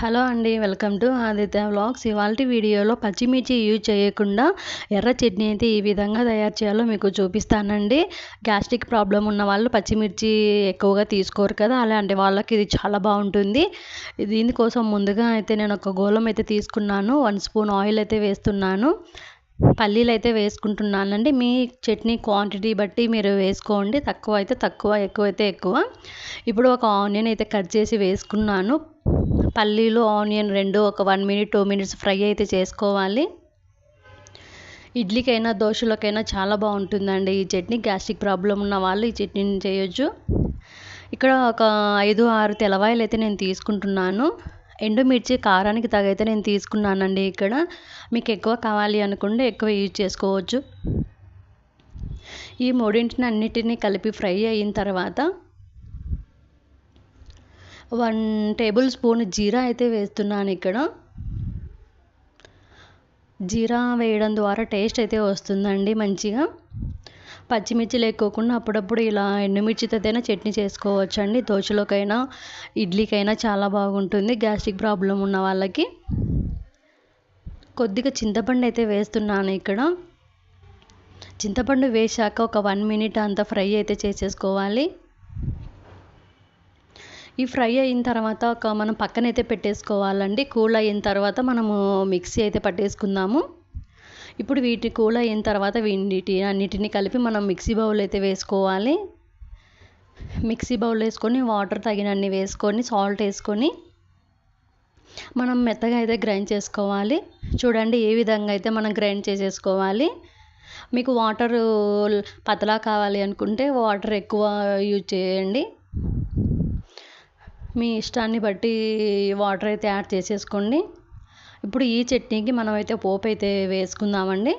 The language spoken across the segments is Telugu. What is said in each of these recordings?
హలో అండి వెల్కమ్ టు ఆదిత్య వ్లాగ్స్. ఇవాళ వీడియోలో పచ్చిమిర్చి యూజ్ చేయకుండా ఎర్ర చట్నీ అయితే ఈ విధంగా తయారు చేయాలో మీకు చూపిస్తానండి. గ్యాస్ట్రిక్ ప్రాబ్లం ఉన్న వాళ్ళు పచ్చిమిర్చి ఎక్కువగా తీసుకోరు కదా అలాంటి వాళ్ళకి ఇది చాలా బాగుంటుంది. దీనికోసం ముందుగా అయితే నేను ఒక గోళం అయితే తీసుకున్నాను వన్ స్పూన్ ఆయిల్ అయితే వేస్తున్నాను. పల్లీలు అయితే వేసుకుంటున్నానండి. మీ చట్నీ క్వాంటిటీ బట్టి మీరు వేసుకోండి తక్కువ అయితే తక్కువ ఎక్కువ అయితే ఎక్కువ. ఇప్పుడు ఒక ఆనియన్ అయితే కట్ చేసి వేసుకున్నాను. పల్లీలు ఆనియన్ రెండు ఒక one minute two minutes fry అయితే చేసుకోవాలి. ఇడ్లీకైనా దోశలకైనా చాలా బాగుంటుందండి. ఈ చట్నీ గ్యాస్ట్రిక్ ప్రాబ్లం ఉన్న వాళ్ళు ఈ చట్నీని చేయొచ్చు. ఇక్కడ ఒక ఐదు ఆరు తెలవాయలు అయితే నేను తీసుకుంటున్నాను. ఎండుమిర్చి కారానికి తగైతే నేను తీసుకున్నానండి ఇక్కడ. మీకు ఎక్కువ కావాలి అనుకుంటే ఎక్కువ యూజ్ చేసుకోవచ్చు. ఈ మూడింటిని అన్నిటినీ కలిపి ఫ్రై అయిన తర్వాత వన్ టేబుల్ స్పూన్ జీరా అయితే వేస్తున్నాను ఇక్కడ. జీరా వేయడం ద్వారా టేస్ట్ అయితే వస్తుందండి మంచిగా. పచ్చిమిర్చి లేకోకుండా అప్పుడప్పుడు ఇలా ఎండుమిర్చితోనే చట్నీ చేసుకోవచ్చండి. దోశలోకైనా ఇడ్లీకైనా చాలా బాగుంటుంది. గ్యాస్ట్రిక్ ప్రాబ్లం ఉన్న వాళ్ళకి. కొద్దిగా చింతపండు అయితే వేస్తున్నాను ఇక్కడ. చింతపండు వేశాక ఒక వన్ మినిట్ అంతా ఫ్రై అయితే చేసేసుకోవాలి. ఈ ఫ్రై అయిన తర్వాత ఒక మనం పక్కనైతే పెట్టేసుకోవాలండి. కూల్ అయిన తర్వాత మనము మిక్సీ అయితే పట్టేసుకుందాము. ఇప్పుడు వీటి కూల్ అయిన తర్వాత వీటి అన్నిటిని కలిపి మనం మిక్సీ బౌల్ అయితే వేసుకోవాలి. మిక్సీ బౌల్ వేసుకొని వాటర్ తగినన్ని వేసుకొని సాల్ట్ వేసుకొని మనం మెత్తగా అయితే గ్రైండ్ చేసుకోవాలి. చూడండి ఏ విధంగా అయితే మనం గ్రైండ్ చేసేసుకోవాలి. మీకు వాటర్ పతలా కావాలి అనుకుంటే వాటర్ ఎక్కువ యూజ్ చేయండి. మీ ఇష్టాన్ని బట్టి వాటర్ అయితే యాడ్ చేసేసుకోండి. ఇప్పుడు ఈ చట్నీకి మనం అయితే పోపు అయితే వేసుకుందామండి.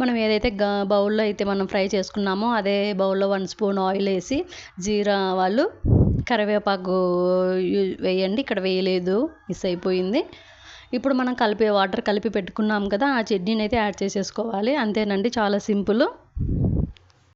మనం ఏదైతే బౌల్లో అయితే మనం ఫ్రై చేసుకున్నామో అదే బౌల్లో వన్ స్పూన్ ఆయిల్ వేసి జీరా వాళ్ళు కరివేపాకు వేయండి. ఇక్కడ వేయలేదు మిస్ అయిపోయింది. ఇప్పుడు మనం కలిపి వాటర్ కలిపి పెట్టుకున్నాం కదా ఆ చట్నీని అయితే యాడ్ చేసేసుకోవాలి. అంతేనండి చాలా సింపుల్.